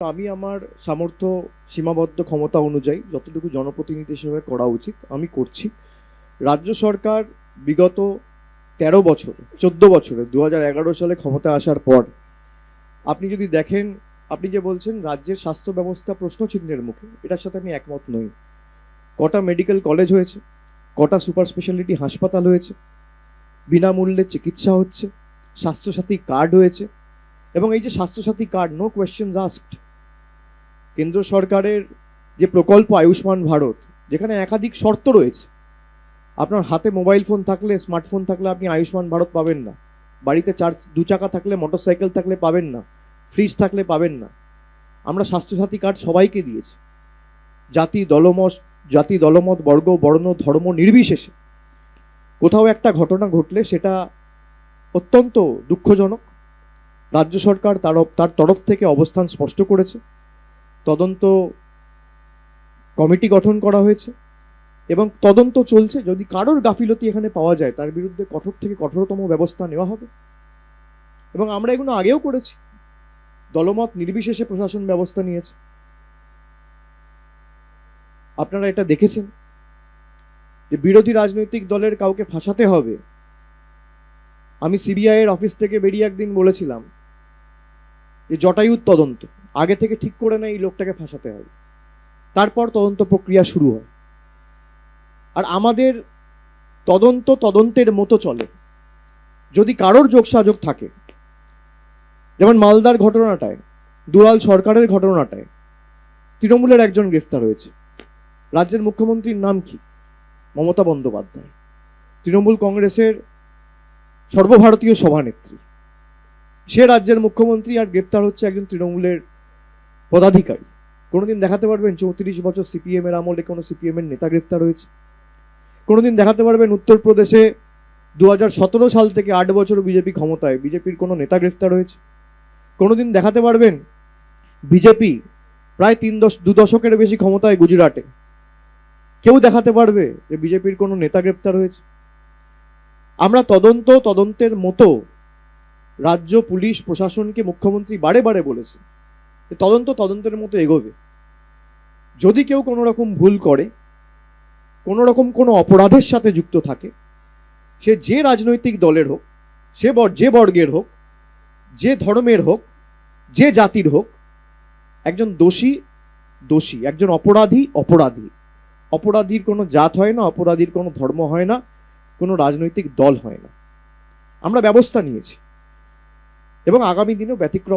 আমি আমার সামর্থ্য সীমাবদ্ধ ক্ষমতা অনুযায়ী যতটুকু জনপ্রতিনিধি হিসেবে করা উচিত, আমি করছি। রাজ্য সরকার বিগত তেরো বছর, চোদ্দ বছরে দু সালে ক্ষমতা আসার পর, আপনি যদি দেখেন, আপনি যে বলছেন রাজ্যের স্বাস্থ্য ব্যবস্থা প্রশ্নচিহ্নের মুখে, এটার সাথে আমি একমত নই। কটা মেডিকেল কলেজ হয়েছে, কটা সুপার স্পেশালিটি হাসপাতাল হয়েছে, বিনামূল্যে চিকিৎসা হচ্ছে, স্বাস্থ্যসাথী কার্ড হয়েছে, এবং এই যে Swasthya Sathi card no question asked কেন্দ্র সরকারের যে প্রকল্প আয়ুষ্মান ভারত, যেখানে একাধিক শর্ত রয়েছে। আপনার হাতে মোবাইল ফোন থাকলে, স্মার্টফোন থাকলে আপনি আয়ুষ্মান ভারত পাবেন না। বাড়িতে চার দু চাকা থাকলে, মোটরসাইকেল থাকলে পাবেন না। ফ্রিজ থাকলে পাবেন না। আমরা স্বাস্থ্যসাথী কার্ড সবাইকে দিয়েছি। জাতি দলমত জাতি দলমত, বর্গ, বর্ণ, ধর্ম নির্বিশেষে। কোথাও একটা ঘটনা ঘটলে সেটা অত্যন্ত দুঃখজনক। রাজ্য সরকার তার তার তরফ থেকে অবস্থান স্পষ্ট করেছে। তদন্ত কমিটি গঠন করা হয়েছে এবং তদন্ত চলছে। যদি কারোর গাফিলতি এখানে পাওয়া যায়, তার বিরুদ্ধে কঠোর থেকে কঠোরতম ব্যবস্থা নেওয়া হবে। এবং আমরা এগুলো আগেও করেছি। দলমত নির্বিশেষে প্রশাসন ব্যবস্থা নিয়েছে। আপনারা এটা দেখেছেন যে বিরোধী রাজনৈতিক দলের কাউকে ফাঁসাতে হবে। আমি সিবিআই এর অফিস থেকে বেরিয়ে একদিন বলেছিলাম যে জটায়ুর তদন্ত। আগে থেকে ঠিক করে নেয় এই লোকটাকে ফাঁসাতে হবে। তারপর তদন্ত প্রক্রিয়া শুরু হয়। আর আমাদের তদন্ত তদন্তের মতো চলে। যদি কারোর যোগসাযোগ থাকে, যেমন মালদার ঘটনাটায়, দুলাল সরকারের ঘটনাটায়, তৃণমূলের একজন গ্রেফতার হয়েছে। রাজ্যের মুখ্যমন্ত্রীর নাম কি? মমতা বন্দ্যোপাধ্যায়। তৃণমূল কংগ্রেসের সর্বভারতীয় সভানেত্রী। সে রাজ্যের মুখ্যমন্ত্রী আর গ্রেপ্তার হচ্ছে একজন তৃণমূলের পদাধিকারী। কোনোদিন দেখাতে পারবেন চৌত্রিশ বছর সিপিএম এর আমলে কোনো সিপিএম এর নেতা গ্রেফতার হয়েছে? কোনোদিন দেখাতে পারবেন উত্তরপ্রদেশে দু সাল থেকে আট বছর বিজেপি ক্ষমতায় বিজেপির কোনো নেতা গ্রেফতার হয়েছে? কোনোদিন দেখাতে পারবেন বিজেপি প্রায় তিন দশ, দু দশকের বেশি ক্ষমতায় গুজরাটে? কেউ দেখাতে পারবে যে বিজেপির কোনো নেতা গ্রেপ্তার হয়েছে? আমরা তদন্ত, তদন্তের মতো রাজ্য, পুলিশ, প্রশাসনকে মুখ্যমন্ত্রী বারে বারে বলেছে তদন্ত তদন্তের মতো এগোবে। যদি কেউ কোনো রকম ভুল করে, কোনো রকম কোনো অপরাধের সাথে যুক্ত থাকে, সে যে রাজনৈতিক দলের হোক, সে যে বর্গের হোক, যে ধর্মের হোক, যে জাতির হোক, একজন দোষী দোষী, একজন অপরাধী অপরাধী। অপরাধীর কোনো জাত হয় না, অপরাধীর কোনো ধর্ম হয় না, কোনো রাজনৈতিক দল হয় না। আমরা ব্যবস্থা নিয়েছি। এবং আগামী দিনেও ব্যতিক্রম